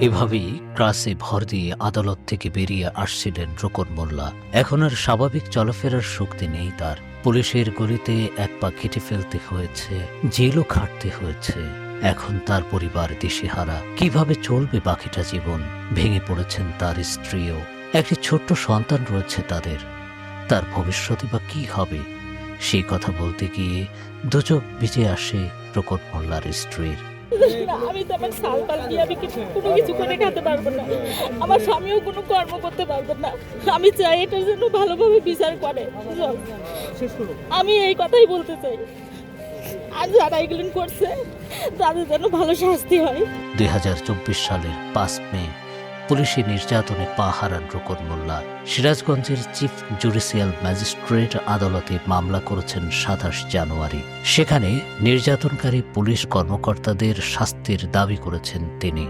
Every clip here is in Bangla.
এভাবেই ক্রাসে ভর দিয়ে আদালত থেকে বেরিয়ে আসছিলেন রোকন মোল্লা। এখন আর স্বাভাবিক চলাফেরার শক্তি নেই তার। পুলিশের গলিতে এক পা কেটে ফেলতে হয়েছে, জেলও খাটতে হয়েছে। এখন তার পরিবার দিশেহারা। কীভাবে চলবে বাকিটা জীবন? ভেঙে পড়েছেন তার স্ত্রীও। একটি ছোট্ট সন্তান রয়েছে তাদের। তার ভবিষ্যতে বা কি হবে? সেই কথা বলতে গিয়ে দুচোখ ভিজে আসে প্রকট মোল্লার স্ত্রীর। আমি তো আমার সাল পাল দিয়ে আমি কিছু কোনো কিছু করে খেতে পারব না। আমার স্বামীও কোনো কর্ম করতে পারব না। আমি চাই এটার জন্য ভালোভাবে বিচার করে। আমি এই কথাই বলতে চাই। আর যারা এগুলো করছে, তাদের যেন ভালো শাস্তি হয়। দুই সালের পাঁচ মে পুলিশি নির্যাতনে পা হারান রোকন মোল্লা। সিরাজগঞ্জের চিফ জুডিশিয়াল ম্যাজিস্ট্রেট আদালতে মামলা করেছেন সাতাশ জানুয়ারি। সেখানে নির্যাতনকারী পুলিশ কর্মকর্তাদের শাস্তির দাবি করেছেন তিনি।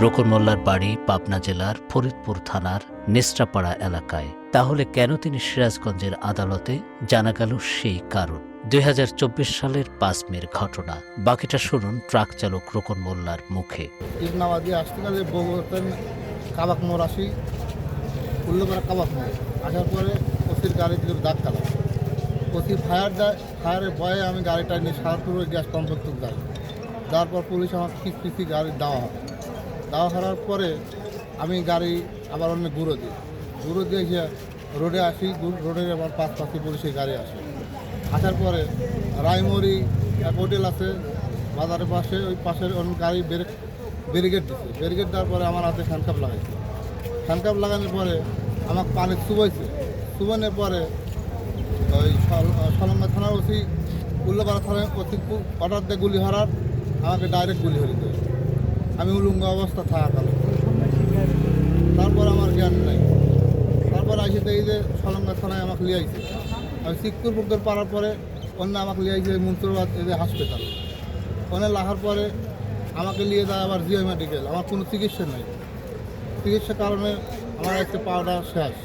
রোকন মোল্লার বাড়ি পাবনা জেলার ফরিদপুর থানার নেস্ট্রাপাড়া এলাকায়। তাহলে কেন তিনি সিরাজগঞ্জের আদালতে? জানা গেল সেই কারণ। দুই হাজার চব্বিশ সালের পাঁচ মের ঘটনা। বাকিটা শুনুন ট্রাক চালক রোকন মোল্লার মুখে। ইবনাবাদি আসতে গেলে বগুড়াতেন কাবাক মোড় আসি, উল্লপাড়া কাবাক মোড়। আসার পরে ওসির গাড়ি দিকে ধাক্কা লাগে। ওসি ফায়ার দেয় ফায়ারের ভয়ে আমি গাড়িটা নিয়ে সারপুর গ্যাস কমপ্লেক্স যাই। যাওয়ার পর পুলিশ আমার পিস পিসি গাড়ি দেওয়া হয়। দেওয়া হওয়ার পরে আমি গাড়ি আবার অন্য ঘুরো দিই। ঘুরো দিয়ে রোডে আসি ঘুর- রোডে আবার পাঁচ পাঁচটি পুলিশের গাড়ি আসে। আসার পরে রায়মরি এক হোটেল আছে, বাজারের পাশে, ওই পাশের অন্য গাড়ি ব্রেক ব্যারিকেড দিচ্ছে ব্যারিকেড দেওয়ার পরে আমার হাতে হ্যান্ডকাপ লাগাইছে। হ্যান্ডকাপ লাগানোর পরে আমাকে পানি চুবাইছে। চুবানোর পরে ওই সলঙ্গা থানার ওসি, উল্লাপাড়া থানার ওসি অর্ডার দিয়ে গুলি হারার, আমাকে ডাইরেক্ট গুলি দেয়। আমি উলুঙ্গ অবস্থা থাকাকালে তারপর আমার জ্ঞান নাই। তারপর আসে দেখি যে সলঙ্গা থানায় আমাকে লিয়ে আমি সিক্কুর পুকুর পাড়ার পরে অন্য আমাকে লিয়ে আইছে মুন্সুরবাদ এই যে হাসপাতাল। ওখানে লাগার পরে আমাকে নিয়ে যায় আবার জিও মেডিকেল। আমার কোনো চিকিৎসা নেই। চিকিৎসার কারণে আমার একটা পাওয়াটা শেষ।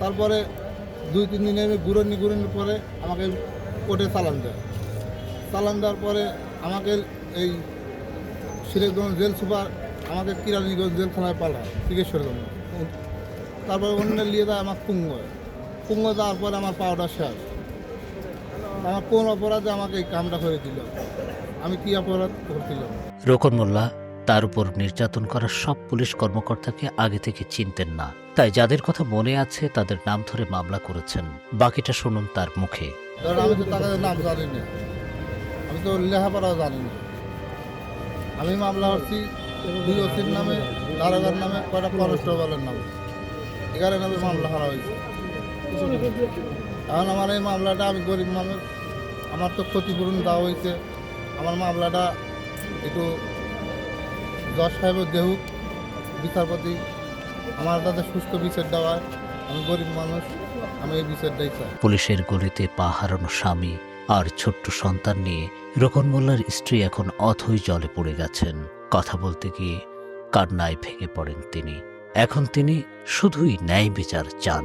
তারপরে দুই, তিন দিনে আমি ঘুরনি ঘুরনি পরে আমাকে কোর্টে চালান দেয়। চালান দেওয়ার পরে আমাকে এই সিরাজগঞ্জ জেল সুপার আমাকে কিরানীগঞ্জ জেলখানায় পালায় চিকিৎসার জন্য। তারপরে অন্য নিয়ে যায় আমার কুঙ্গ। কুঙ্গ দেওয়ার পরে আমার পাওয়াটা শেষ। আমার কোন অপরাধে আমাকে এই কামটা করে দিল? আমি কি অপরাধ করছিলাম? রোকন মোল্লা তার উপর নির্যাতন করা সব পুলিশ কর্মকর্তাকে আগে থেকে চিনতেন না। তাই যাদের কথা মনে আছে তাদের নাম ধরে মামলা করেছেন। বাকিটা শুনুন তার মুখে। আমি তো তাদের নাম জানি না আমি তো লেখাপড়াও জানি না আমি মামলা করছি দুই ওসির নামে দারোগার নামে কয়টা কনস্টেবলের নামে। এগারো নামে মামলা করা হয়েছে। এখন আমার এই মামলাটা, আমি গরিব মানুষ। আমার তো ক্ষতিপূরণ দেওয়া হয়েছে। আমার মামলাটা একটু জজ সাহেবের দেহুক বিচারপতি, আমার যাতে সুস্থ বিচার দেওয়া আমি গরিব মানুষ, আমি এই বিচারটাই চাই। পুলিশের গলিতে পা হারানো স্বামী আর ছোট্ট সন্তান নিয়ে রোকন মোল্লার স্ত্রী এখন অথই জলে পড়ে গেছেন। কথা বলতে গিয়ে কান্নায় ভেঙে পড়েন তিনি। এখন তিনি শুধুই ন্যায় বিচার চান।